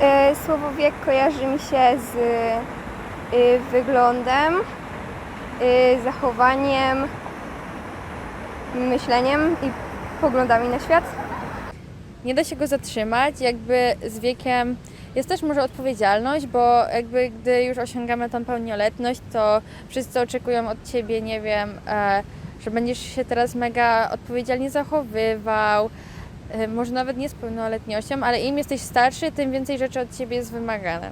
E, Słowo wiek kojarzy mi się z y, wyglądem, y, zachowaniem, myśleniem i poglądami na świat. nie da się go zatrzymać, jakby z wiekiem jest też może odpowiedzialność, bo jakby gdy już osiągamy tą pełnioletność, to wszyscy oczekują od ciebie, nie wiem, e, że będziesz się teraz mega odpowiedzialnie zachowywał, może nawet nie z pełnoletnością, ale im jesteś starszy, tym więcej rzeczy od ciebie jest wymagane.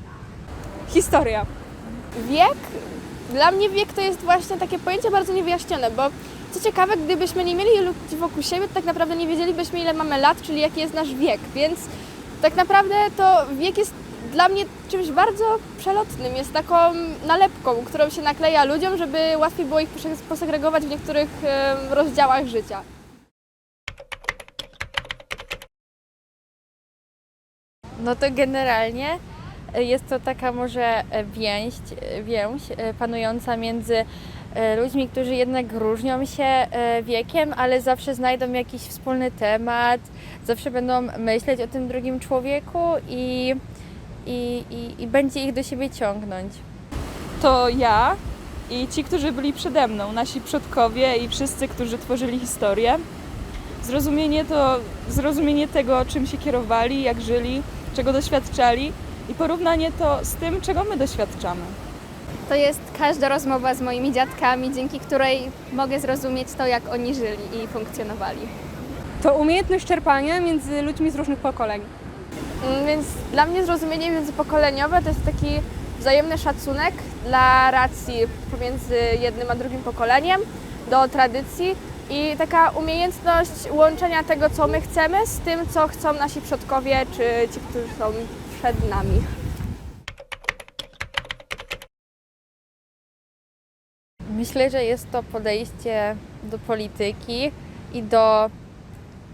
Historia. Wiek? Dla mnie wiek to jest właśnie takie pojęcie bardzo niewyjaśnione, bo co ciekawe, gdybyśmy nie mieli ludzi wokół siebie, to tak naprawdę nie wiedzielibyśmy ile mamy lat, czyli jaki jest nasz wiek, więc tak naprawdę to wiek jest dla mnie czymś bardzo przelotnym, jest taką nalepką, którą się nakleja ludziom, żeby łatwiej było ich pose- posegregować w niektórych rozdziałach życia. No to generalnie e, jest to taka może e, więź, e, więź panująca między ludźmi, którzy jednak różnią się wiekiem, ale zawsze znajdą jakiś wspólny temat, zawsze będą myśleć o tym drugim człowieku i, i, i, i będzie ich do siebie ciągnąć. To ja i ci, którzy byli przede mną, nasi przodkowie i wszyscy, którzy tworzyli historię. Zrozumienie to zrozumienie tego, czym się kierowali, jak żyli, czego doświadczali i porównanie to z tym, czego my doświadczamy. To jest każda rozmowa z moimi dziadkami, dzięki której mogę zrozumieć to, jak oni żyli i funkcjonowali. To umiejętność czerpania między ludźmi z różnych pokoleń. Mm, Więc dla mnie zrozumienie międzypokoleniowe to jest taki wzajemny szacunek dla racji pomiędzy jednym a drugim pokoleniem, do tradycji i taka umiejętność łączenia tego, co my chcemy, z tym, co chcą nasi przodkowie czy ci, którzy są przed nami. Myślę, że jest to podejście do polityki i do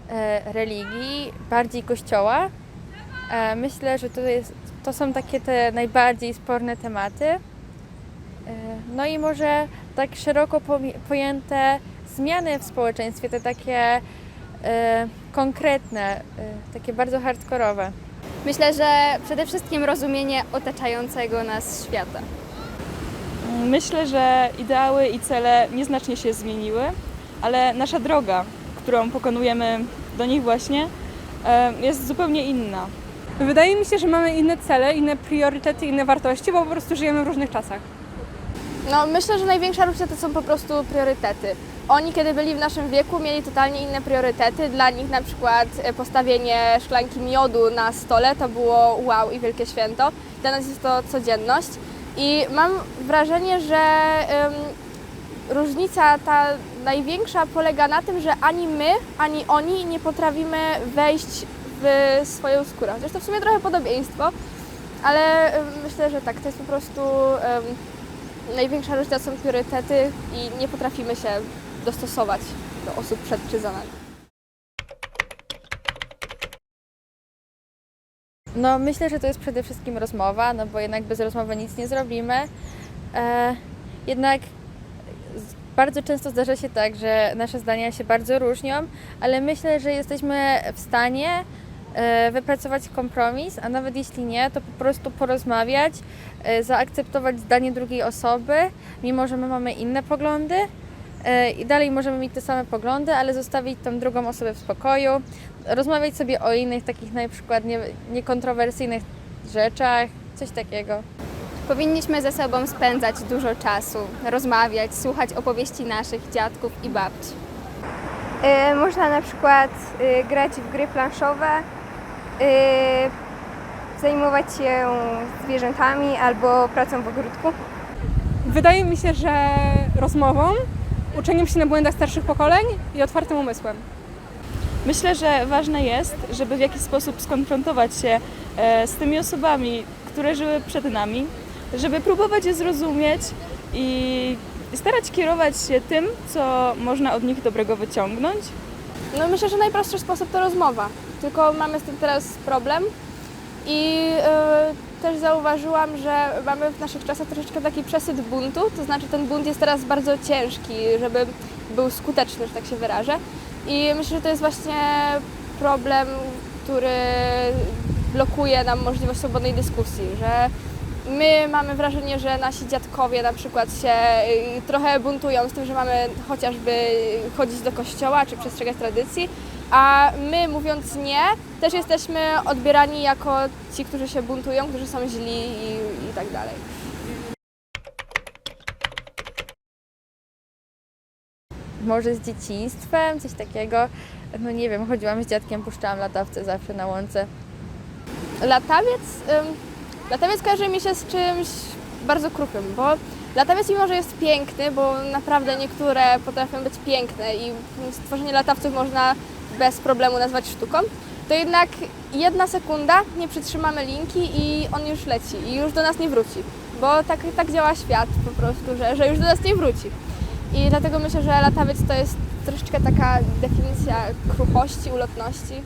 e, religii, bardziej kościoła. E, myślę, że to, jest, to są takie te najbardziej sporne tematy. E, no i może tak szeroko pojęte zmiany w społeczeństwie, te takie e, konkretne, e, takie bardzo hardkorowe. Myślę, że przede wszystkim rozumienie otaczającego nas świata. Myślę, że ideały i cele nieznacznie się zmieniły, ale nasza droga, którą pokonujemy do nich właśnie, e, jest zupełnie inna. Wydaje mi się, że mamy inne cele, inne priorytety, inne wartości, bo po prostu żyjemy w różnych czasach. No, myślę, że największa różnica to są po prostu priorytety. Oni, kiedy byli w naszym wieku, mieli totalnie inne priorytety. Dla nich na przykład e, postawienie szklanki miodu na stole to było wow i wielkie święto. Dla nas jest to codzienność. I mam wrażenie, że em, różnica ta największa polega na tym, że ani my, ani oni nie potrafimy wejść w swoją skórę. Chociaż to w sumie trochę podobieństwo, ale myślę, że tak, to jest po prostu największa różnica są priorytety i nie potrafimy się dostosować do osób przed czy za nami. No, myślę, że to jest przede wszystkim rozmowa, no bo jednak bez rozmowy nic nie zrobimy. E, jednak bardzo często zdarza się tak, że nasze zdania się bardzo różnią, ale myślę, że jesteśmy w stanie e, wypracować kompromis, a nawet jeśli nie, to po prostu porozmawiać, e, zaakceptować zdanie drugiej osoby, mimo że my mamy inne poglądy. E, I dalej możemy mieć te same poglądy, ale zostawić tą drugą osobę w spokoju, rozmawiać sobie o innych takich na przykład nie, niekontrowersyjnych rzeczach, coś takiego. Powinniśmy ze sobą spędzać dużo czasu, rozmawiać, słuchać opowieści naszych dziadków i babci. E, Można na przykład e, grać w gry planszowe, e, zajmować się zwierzętami albo pracą w ogródku. Wydaje mi się, że rozmową, uczeniem się na błędach starszych pokoleń i otwartym umysłem. Myślę, że ważne jest, żeby w jakiś sposób skonfrontować się e, z tymi osobami, które żyły przed nami, żeby próbować je zrozumieć i starać kierować się tym, co można od nich dobrego wyciągnąć. No myślę, że najprostszy sposób to rozmowa, tylko mamy z tym teraz problem i też zauważyłam, że mamy w naszych czasach troszeczkę taki przesyt buntu, to znaczy ten bunt jest teraz bardzo ciężki, żeby był skuteczny, że tak się wyrażę. I myślę, że to jest właśnie problem, który blokuje nam możliwość swobodnej dyskusji, że my mamy wrażenie, że nasi dziadkowie na przykład się y, trochę buntują z tym, że mamy chociażby chodzić do kościoła czy przestrzegać tradycji, a my mówiąc nie, też jesteśmy odbierani jako ci, którzy się buntują, którzy są źli i, i tak dalej. Może z dzieciństwem, coś takiego. No nie wiem, chodziłam z dziadkiem, puszczałam latawce zawsze na łące. Latawiec, ym, latawiec kojarzy mi się z czymś bardzo kruchym, bo latawiec mimo, że jest piękny, bo naprawdę niektóre potrafią być piękne i stworzenie latawców można bez problemu nazwać sztuką, to jednak jedna sekunda, nie przytrzymamy linki i on już leci i już do nas nie wróci, bo tak, tak działa świat po prostu, że, że już do nas nie wróci. I dlatego myślę, że latawiec to jest troszeczkę taka definicja kruchości, ulotności.